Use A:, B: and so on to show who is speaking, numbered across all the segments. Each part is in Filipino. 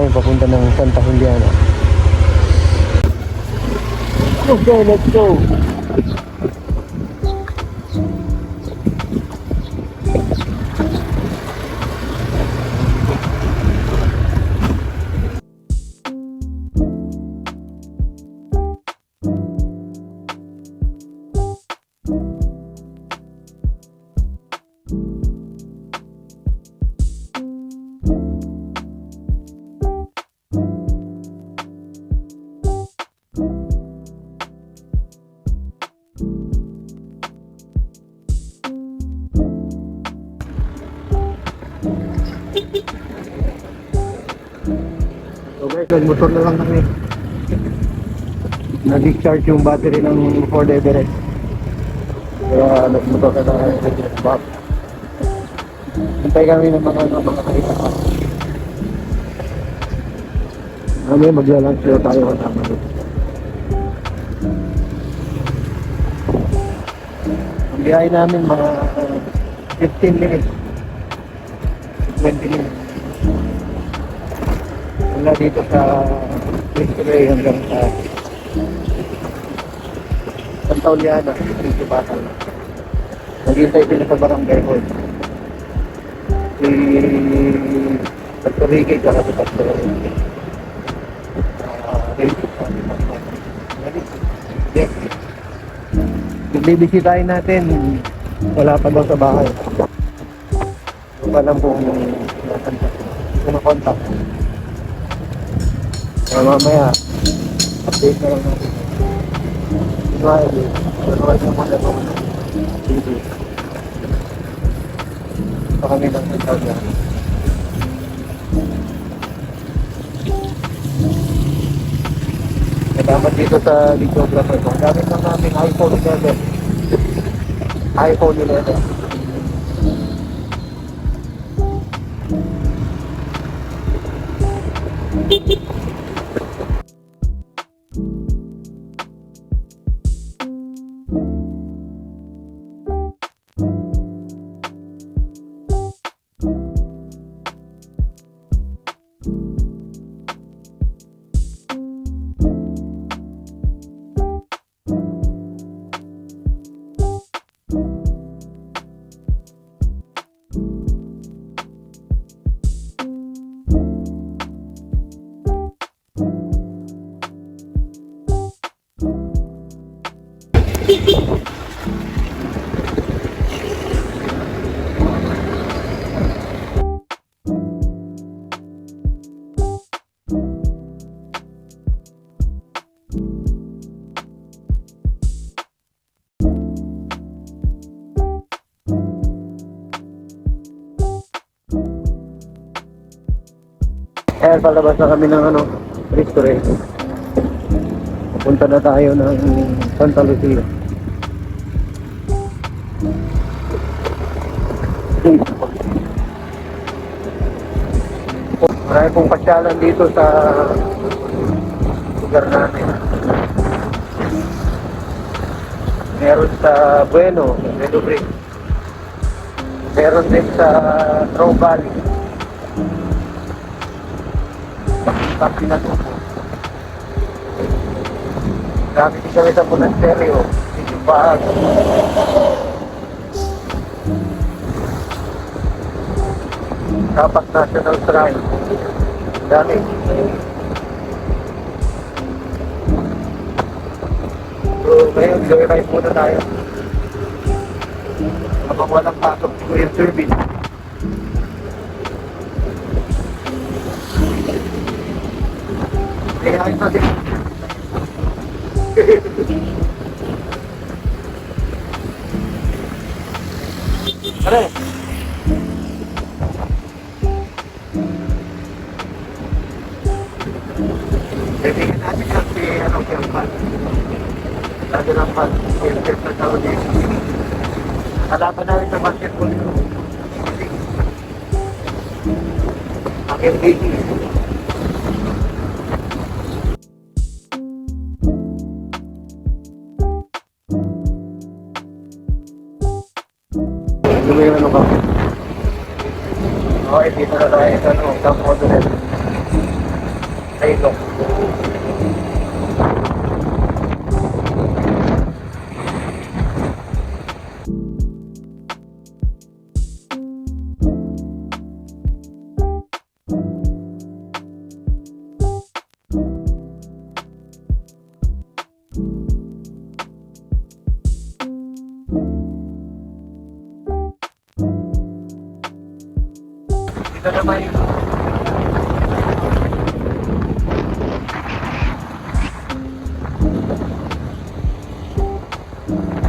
A: kami papunta ng Santa Juliana. Okay, let's go. So guys, nagmotor na lang kami. Na-discharge yung battery ng Ford Everest. Kaya nagmotor na lang sa gas box. Hintay kami ng mga mga kaibigan. Kami magla-lunch tayo kasama dito. Ang namin mga 15 minutes. 20 minutes. Mula dito sa Victory hanggang sa Santa Uliana, dito Batal. Naghintay sila sa barangay hall. Si Dr. Ricky si Pastor Ah, Ricky. Yung bibisitahin natin, wala pa daw sa bahay. Pa lang kung nasan siya. Kaya mamaya, update na lang natin. Smile, turuan mo muna ito. Video. Ito kami ng Central yan. Salamat dito sa videographer ko. Gamit lang namin iPhone 11. iPhone 11. Kaya palabas na kami ng ano, restaurant. Pupunta na tayo ng Santa Lucia. Marami pong pasyalan dito sa lugar namin. Meron sa Bueno, Meadow. Meron din sa Trow Valley. Tapi na to. Dami din kami sa monasteryo. Dito pa. Kapat National Shrine. Dami. So, ngayon, joyride muna tayo. Habang walang pasok sa yung service. Kaya ayun natin. Pare. Kaibigan natin yan si ano, Kempan. Lagi ng pan, Kempan sa tao dito. Kalaban namin sa basketball yun. Ang MVP. Ano yung ano ka? Okay, dito na tayo sa ano, Camp Modulet. Taylor. Dito O.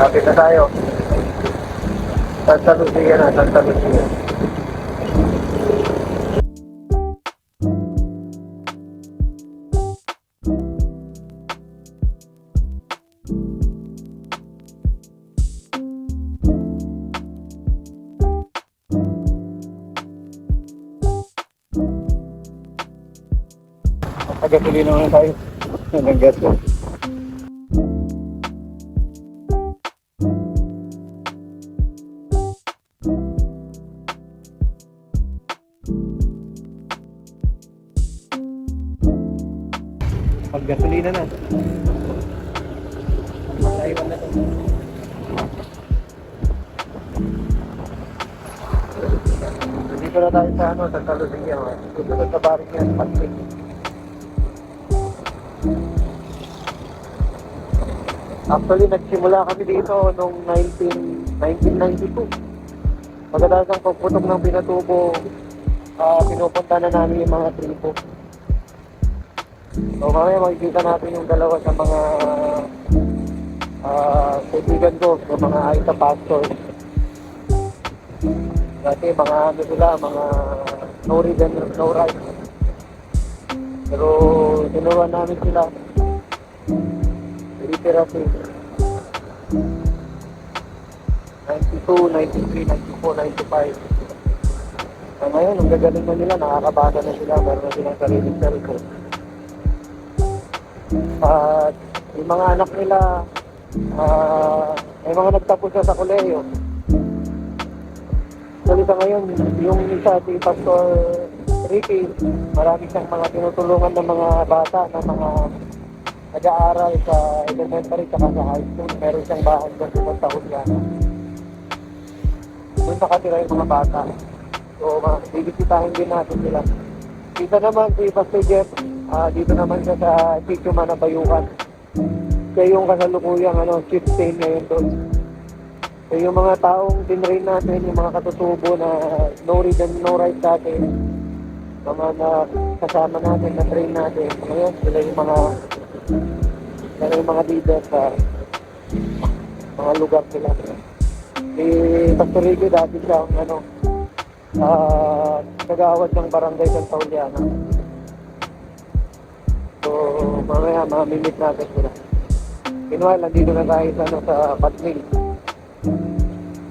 A: Kapit na tayo. Santa Lucia na, Santa Lucia. Pagkatuli naman tayo. Hanggang gas ko. Nagsimula kami dito noong 19, 1992. Pagkatapos ng pagputok ng Pinatubo, ah pinupunta na namin yung mga tripo. So mamaya makikita natin yung dalawa sa mga ah kaibigan ko, yung mga Aita pastors. Dati mga ano sila, mga no read and no write. Pero tinuruan namin sila. Literacy. 92, 93, 94, 95. So ngayon, ang gagaling na nila, nakakabasa na sila, meron na silang sariling cellphone. At yung mga anak nila, ah, may mga nagtapos na sa koleyo. Sa ngayon, yung isa, si Pastor Ricky, marami siyang mga tinutulungan ng mga bata, ng mga nag-aaral sa elementary at sa high school. Meron siyang bahay doon sa yan. Doon nakatira yung mga bata. So, bibisitahin din natin sila. Dito naman si Pastor Jeff, ah, dito naman siya sa Sitio Manabayukan. Siya yung kasalukuyang ano, chief stain ngayon doon. So, yung mga taong tinrain natin, yung mga katutubo na no read and no write dati, mga na kasama natin, na train natin, ngayon sila yung mga yung mga leader sa mga lugar nila. Si Pastor Ricky dati siya ang ano, ah nag-aawat ng barangay ng Tauliana. So, mamaya mamimit natin sila. Meanwhile, nandito na tayo sa, ano, sa Patmil.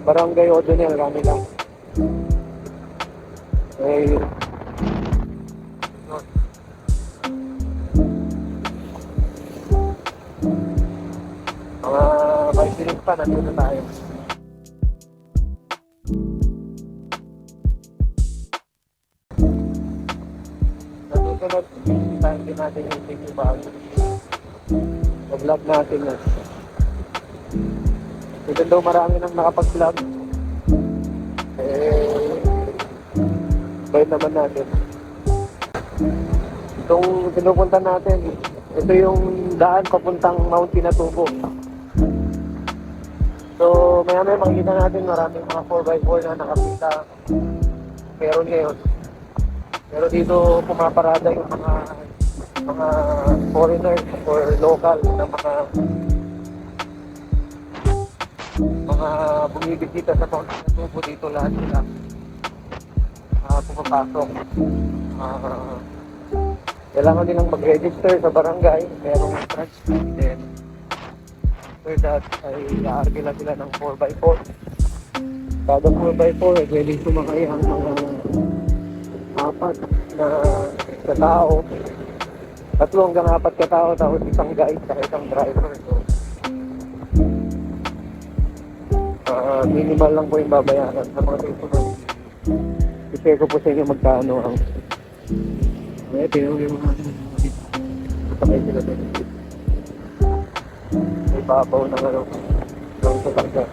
A: Barangay Odonel, kami lang. Eh, 5 minutes pa, nandito tayo. Nasusunod, time din natin yung video bago. Mag-vlog natin na. Even though marami nang nakapag-vlog, eh, try naman natin. Itong pinupunta natin, ito yung daan papuntang Mount Pinatubo. So, maya maya makikita natin maraming mga 4x4 na nakapita. Meron ngayon. Pero dito pumaparada yung mga mga foreigners or local na mga mga bumibisita sa Mount Pinatubo dito lahat sila uh, pumapasok. Ah, kailangan nilang mag-register sa barangay, merong transcript din. After that ay aarkila sila ng 4x4 kada 4x4 ay pwedeng sumakay ang mga apat na katao. Tatlo hanggang apat katao tapos isang guide sa isang driver. So ah, minimal lang po yung babayaran sa mga susunod i-share ko po sa inyo magkano ang may yung mga sakay sila may babaw ng ano doon sa karga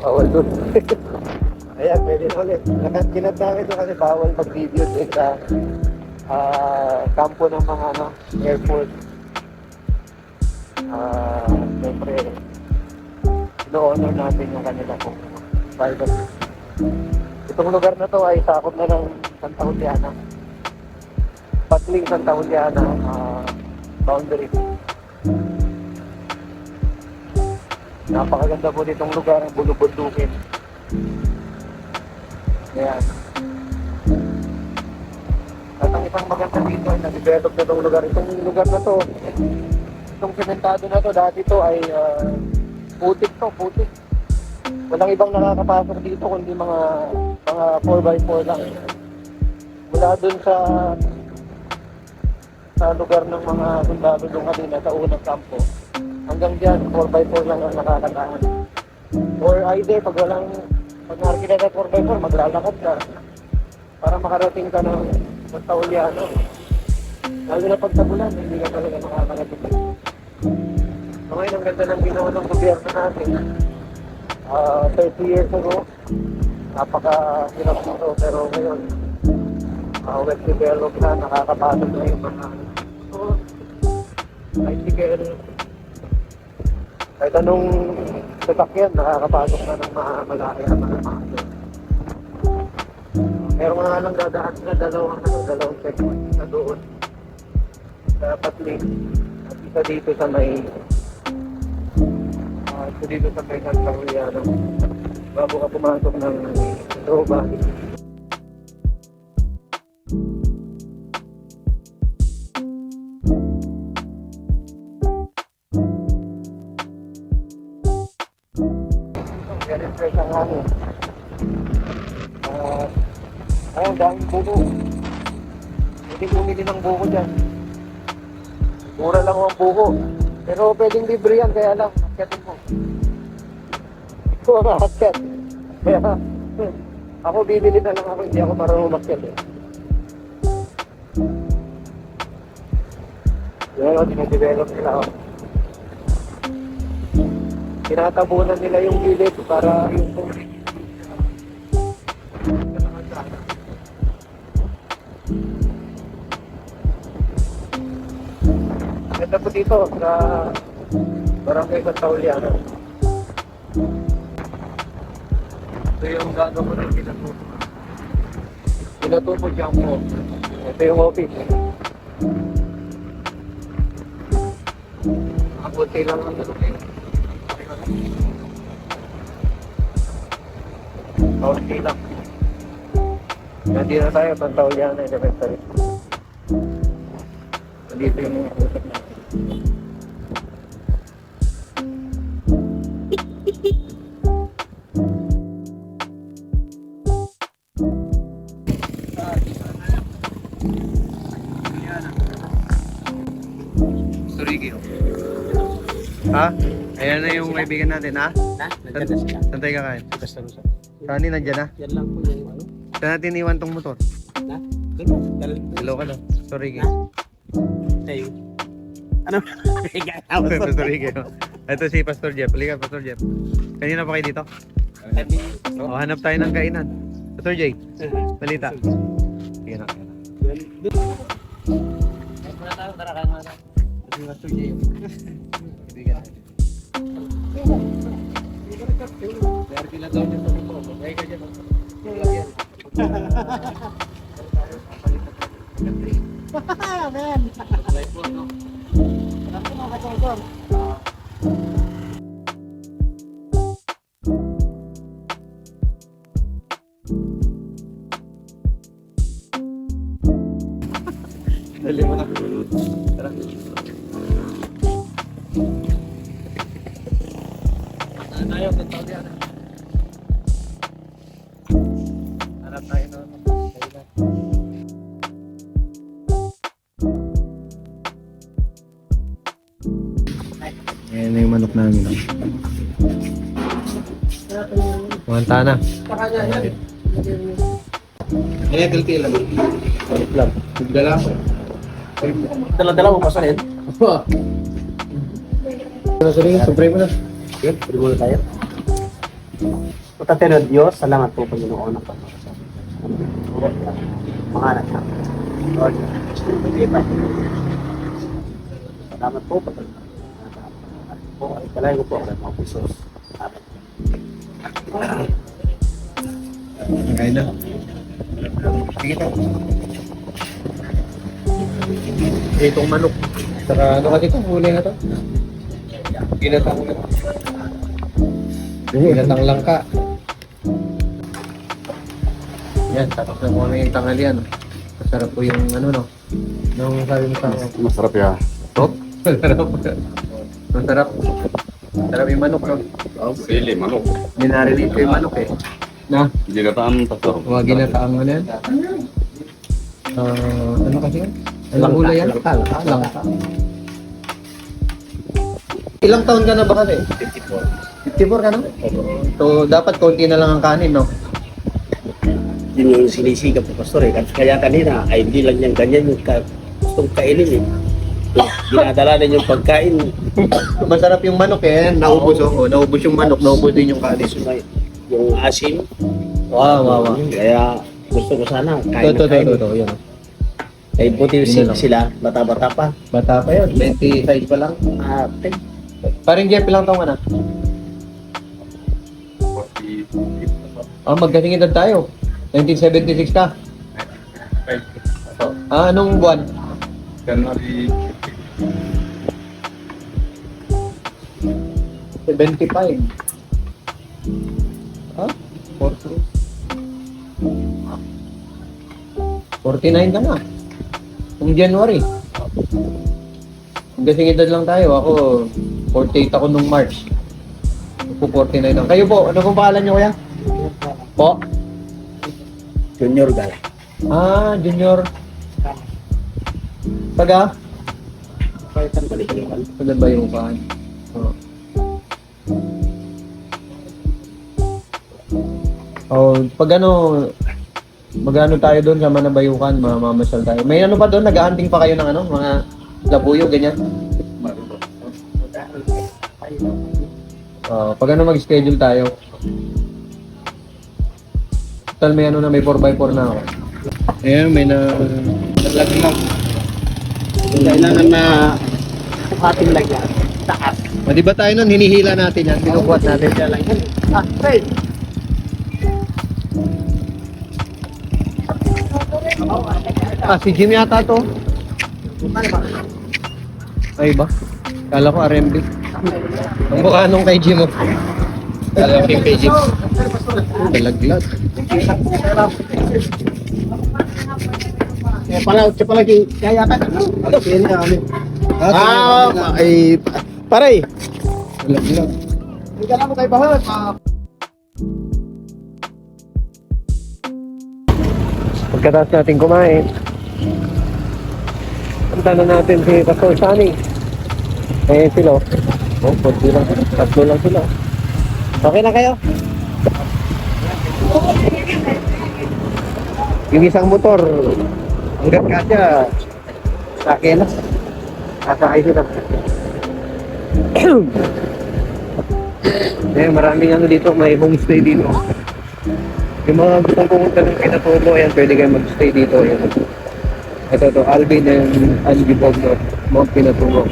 A: bawal doon. Ayan pwede na ulit. Kinat namin doon kasi bawal mag-video din sa ah, kampo ng mga ano airport. Ah siyempre no-honor natin yung kanila kung private. Itong lugar na to ay sakop na ng Santa Juliana Patling Santa Juliana ah, boundary. Napakaganda po ditong lugar ang bulubundukin. Ayan. At ang isang maganda dito ay na-develop na itong lugar. Itong lugar na to itong sementado na to dati to ay ah, putik to putik. Walang ibang nakakapasok dito kundi mga mga 4x4 lang. Mula dun sa sa lugar ng mga sundalo doon kanina sa unang kampo. Hanggang dyan 4x4 lang ang nakakataan or either pag walang pag nakakita sa 4x4 maglalakad ka para makarating ka ng basta uliano lalo na pag tabulan hindi ka talaga makakarating. So ngayon ang ganda ng ginawa ng gobyerno natin. Ah, 30 years ago, napaka-hirap nito. Pero ngayon, uh, web develop na, nakakapasok na yung mga so, bicycle. Kahit anong sasakyan, nakakapasok na ng mga malaki ang mga mga Meron nga lang dadaan na dalawang, ano, dalawang checkpoint na doon. Sa Patling. At isa dito sa may Ah, ito dito sa may Santa Juliana. Bago ka pumasok ng Roba. Buko. Pero pwedeng libre yan, kaya lang, akyatin mo. Ikaw ang aakyat. Kaya, ako bibili na lang ako, hindi ako marunong umakyat eh. Yan o, dinidevelop nila ako. Tinatabunan nila yung gilid para yung dito sa Barangay Santa Juliana. Ito yung gagawin ng pinatupo. Pinatupo dyan po. Ito yung office. Abuti lang ang ano eh. Kaunti lang. Nandito na tayo, Santa Juliana Elementary. Nandito yung mga usap natin. Ha? Ayan na yung kaibigan natin, ha?
B: Na? Nandiyan na sila.
A: Saan tayo kakain?
B: Basta Luzon.
A: Saan nandiyan na?
B: Yan lang po yung ano.
A: Saan natin iwan tong motor?
B: Na? Ganun. Dal
A: Hello ka daw. Surigio.
B: Sa'yo. Ano?
A: Pastor Rigio. Ito si Pastor Jeff. Halika, Pastor Jeff. Kanina pa kayo dito? O, hanap tayo ng kainan. Pastor Jay, balita. Sige na.
B: Kain muna tayo. Tara, kain muna tayo.
A: Si Pastor Jay. Kaibigan natin.
B: Kaya pila daw niya sa mundo. Kaya ka dyan. Apply po, no?
A: Dali Ayan na yung manok namin. Manta na. Ayan, tilti lang. Manok lang. Dala ko.
C: Dala-dala mo pa sa head.
A: Ano sa rin? Supremo na.
C: Okay, muna tayo. Patatero Diyos, salamat po Panginoon ang pagmamasa. Mga anak namin. Lord. Salamat po pagmamasa. Kalay ko po ang mga pusos. Amen.
A: Kain na. Sige. Itong manok. Saka ano kasi ito, huli na to. Ginatang na. Ginatang langka. Yan, tapos na muna yung tanghalian. Masarap po yung ano no. Nung sabi mo sa ako.
D: Masarap ya.
A: Top? Masarap. Masarap. Masarap yung manok no.
D: Sili, manok.
A: Minarinate ko yung manok eh. Na?
D: Ginataan pastor.
A: Mga ginataang ano yan? Ah, ano kasi yan? Anong gulay yan? Langka. Langka. Ilang taon ka na ba kasi? 54. 54 ka na? So, dapat konti na lang ang kanin, no?
C: Yun yung sinisigap po, Pastor. Eh. Kaya kanina, ay hindi lang yan ganyan yung ka, gustong kainin eh. Dinadala din yung pagkain.
A: Masarap yung manok eh. Naubos, oh. Naubos yung manok, naubos din yung kanin.
C: Yung asim.
A: Wow, wow, wow.
C: Kaya gusto ko sana kain
A: ito,
C: na kain.
A: Yan.
C: Kaya buti
A: Yun
C: sila,
A: na lang.
C: sila bata-bata pa.
A: Bata pa yun. 25 pa lang.
C: Ah, tek.
A: Parang Jeff, ilang taon ka na? Ah, magkasing edad tayo. 1976 ka. Ah, anong buwan?
D: January
A: 75. Ah, 40. 49 ka na. Kung January. Kasing edad lang tayo. Ako, 48 ako nung March. Ako 49 lang. Kayo po, ano pong pangalan nyo kaya? Po?
C: Junior Gal.
A: Ah, junior. Taga?
C: Palitan balik-balikan.
A: Taga Bayukan. Oh. Oh, pag ano, magano tayo doon sa Manabayukan, mamamasal tayo. May ano pa doon, nag-aanting pa kayo ng ano, mga labuyo, ganyan. Oh, pag ano mag-schedule tayo. Total may ano na, may 4x4 na ako. Ayan, may na... Nalaglag lang.
C: Kailangan na ating lagyan. Taas.
A: O, di ba tayo nun, hinihila natin yan, binubuhat natin.
C: Kaya lang yan. Ah, hey!
A: Ah, si Jim yata to. Ay ba? Kala ko RMB. Ang mukha nung kay Jim. oh. Kala ko kay Jim. Talaglag.
C: Kaya pala, kaya pala kay kaya ka. Ah, ay pare.
A: Talaglag.
C: Hindi na mo tayo bahot.
E: Pagkatapos natin kumain, punta na natin si Pastor Sunny. Eh sila, oh, oh konti lang tatlo lang sila. Okay na kayo? Yung isang motor, hanggang kasya, sa akin na. Sasakay sila. eh, maraming ano dito, may homestay dito. Yung mga gustong pumunta ng Pinatubo, yan, pwede kayo mag-stay dito. Yan. Ito to, Alvin and Angie Bogno, Mount Pinatubo.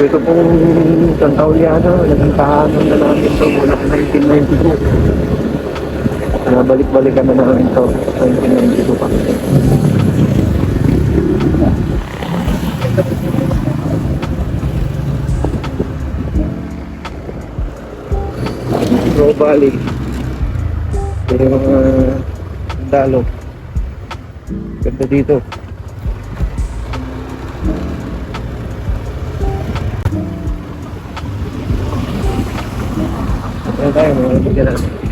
E: Ito pong Santa Juliana, naging tahanan na namin ito mula 1992. Nabalik-balikan na namin ito 1992 pa. Pro Valley. Yung mga dalo.
A: Ganda dito. Ayan tayo, mga bigyan natin.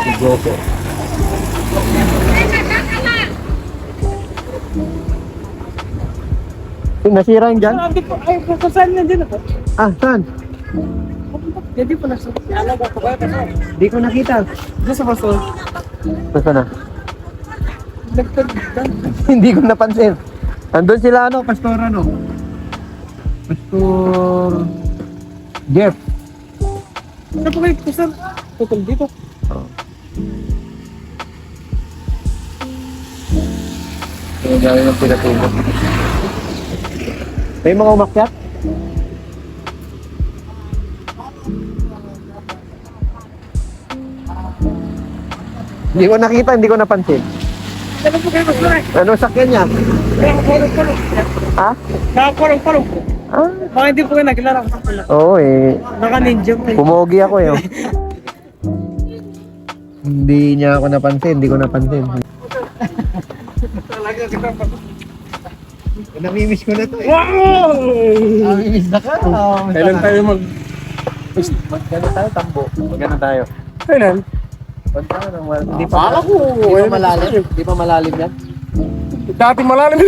A: Goku. Eh, Nasira yung dyan?
F: Sabi ko, ay, kung saan yan din ako?
A: Ah, saan?
F: Hindi po nasa. Alaga ko
A: nakita.
F: Doon sa basol.
A: Basta na. Hindi ko napansin. Andun sila ano, Pastor ano? Pastor Jeff.
F: Ano po kayo po sir? Tutol dito.
A: Yung gawin ng pinatubo. May mga umakyat? Hindi ko nakita, hindi ko napansin.
F: Ano
A: niya?
F: Nakakulong-kulong.
A: Ha?
F: Nakakulong-kulong po.
A: Ah,
F: Baka hindi po kayo naglalaro sa pala.
A: oo eh.
F: Naka-ninja po. eh.
A: Pumogi ako eh. hindi niya ako napansin, hindi ko napansin.
F: Talaga si Papa.
A: Namimiss ko na to eh.
F: Wow!
A: Namimiss na ka.
D: Kailan tayo mag...
A: Magkano tayo, tambo. Magkano tayo.
D: Kailan?
A: Punta ka ng mal- Hindi pa,
D: Akala ko,
A: Hindi pa malalim. Hindi pa malalim yan.
D: Dati malalim.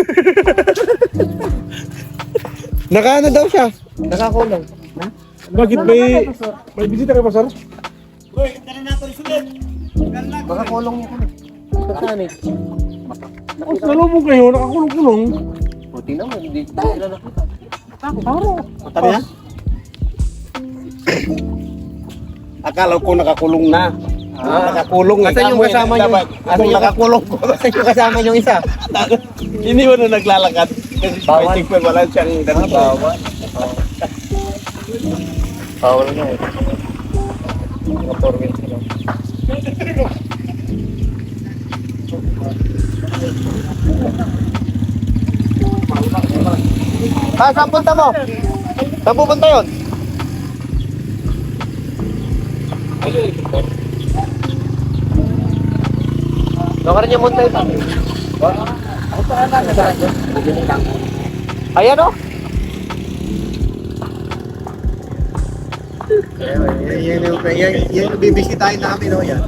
A: Nakaano daw siya? Nakakulong.
D: Bakit may... May bisita kayo pa, sir?
A: Nakakulong niya kami. Saan eh?
D: Oh, salubog kayo, nakakulong-kulong.
A: Buti naman, hindi hindi sila nakita.
C: Matari na? Akala ko nakakulong na. Ah, nakakulong.
A: Asan yung kasama niyo?
C: Asan yung nakakulong ko?
A: Kasi yung kasama yung isa.
C: Hindi mo na naglalakad. Kasi
A: Bawal.
C: pa wala siyang ganito.
A: Bawal. Bawal na eh. Mga four wheels sila. Ah, saan punta mo? Saan pupunta yun? Rin yung munta ito. Ayan o. Yan yung bibisitahin namin o yan.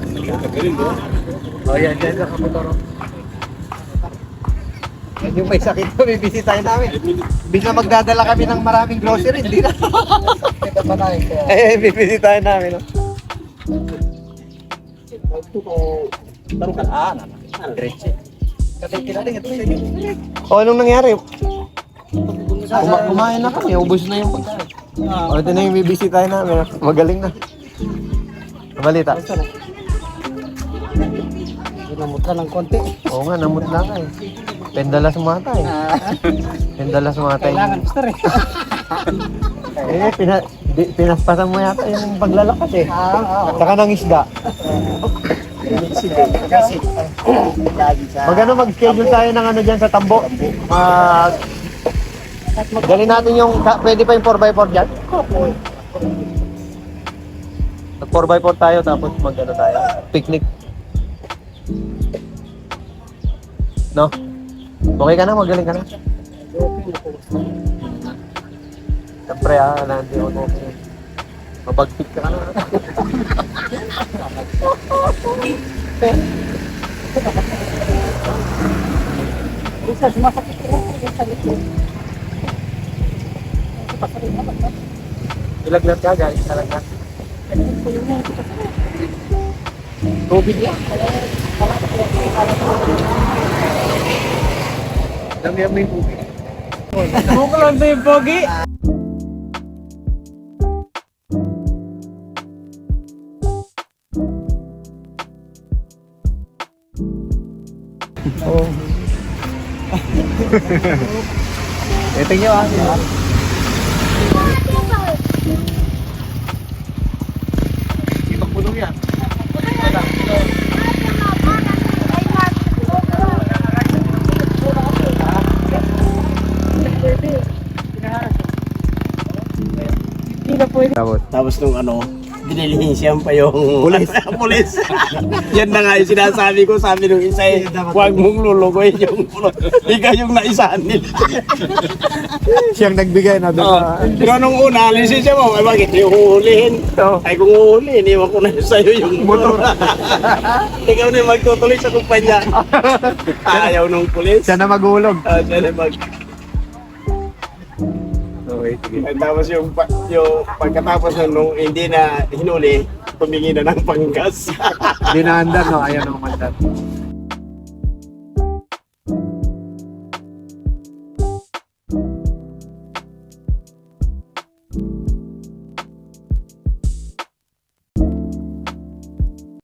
A: O yan, dyan sa Kaputoro. Yung may sakit na bibisitahin namin. Bis na magdadala kami ng maraming grocery, hindi na. Eh, bibisitahin namin o. O, anong nangyari? Kuma kumain na kami, ubos na yung pagkain. O, ito na yung bibisitahin namin. Magaling na. Balita.
F: Ginamot ka ng konti.
A: Oo nga, namut na ka eh. Pendalas mata eh. Pendalas mata eh.
F: Kailangan sir eh.
A: Eh, pina, di, pinaspasan mo yata yung paglalakas eh. Saka ng isda.
F: Kasi, lagi sa...
A: Mag ano, mag-schedule tayo ng ano dyan sa Tambo. Mag... Dali natin yung, pwede pa yung 4x4 dyan? Mag 4x4 tayo tapos mag ano tayo, picnic. No? Okay ka na? Magaling ka na? Siyempre ah, nandito ako. Mabagtik ka na.
F: Isa, sumasakit ko. Isa, likod.
A: Ilagnat ka guys, talagnat. Tubig yan. Dami mo yung.
F: Buko lang ito yung pogi.
A: Oh. Ito nyo ah. Ibang pulong yan.
F: Hindi na pwede.
A: Tapos?
C: Tapos nung ano, dinilihisyan pa yung pulis. pulis. Yan na nga yung sinasabi ko, sabi nung isa eh, huwag mong lulugoy yung pulis. Ikaw yung naisanil.
A: Siyang nagbigay na doon.
C: Oh, pero nung una, lisensya mo, ay bakit yung huhulihin?
A: So,
C: Ay kung huhulihin, iwan ko na sa'yo yung motor. Ikaw na yung magtutuloy sa kumpanya. Ayaw nung pulis.
A: siya na maghulog.
C: Ah, siya na mag... At tapos yung, pa- yung pagkatapos na nung hindi na hinuli, humingi na ng panggas.
A: Dinaandar, no? Ayaw naman mandar.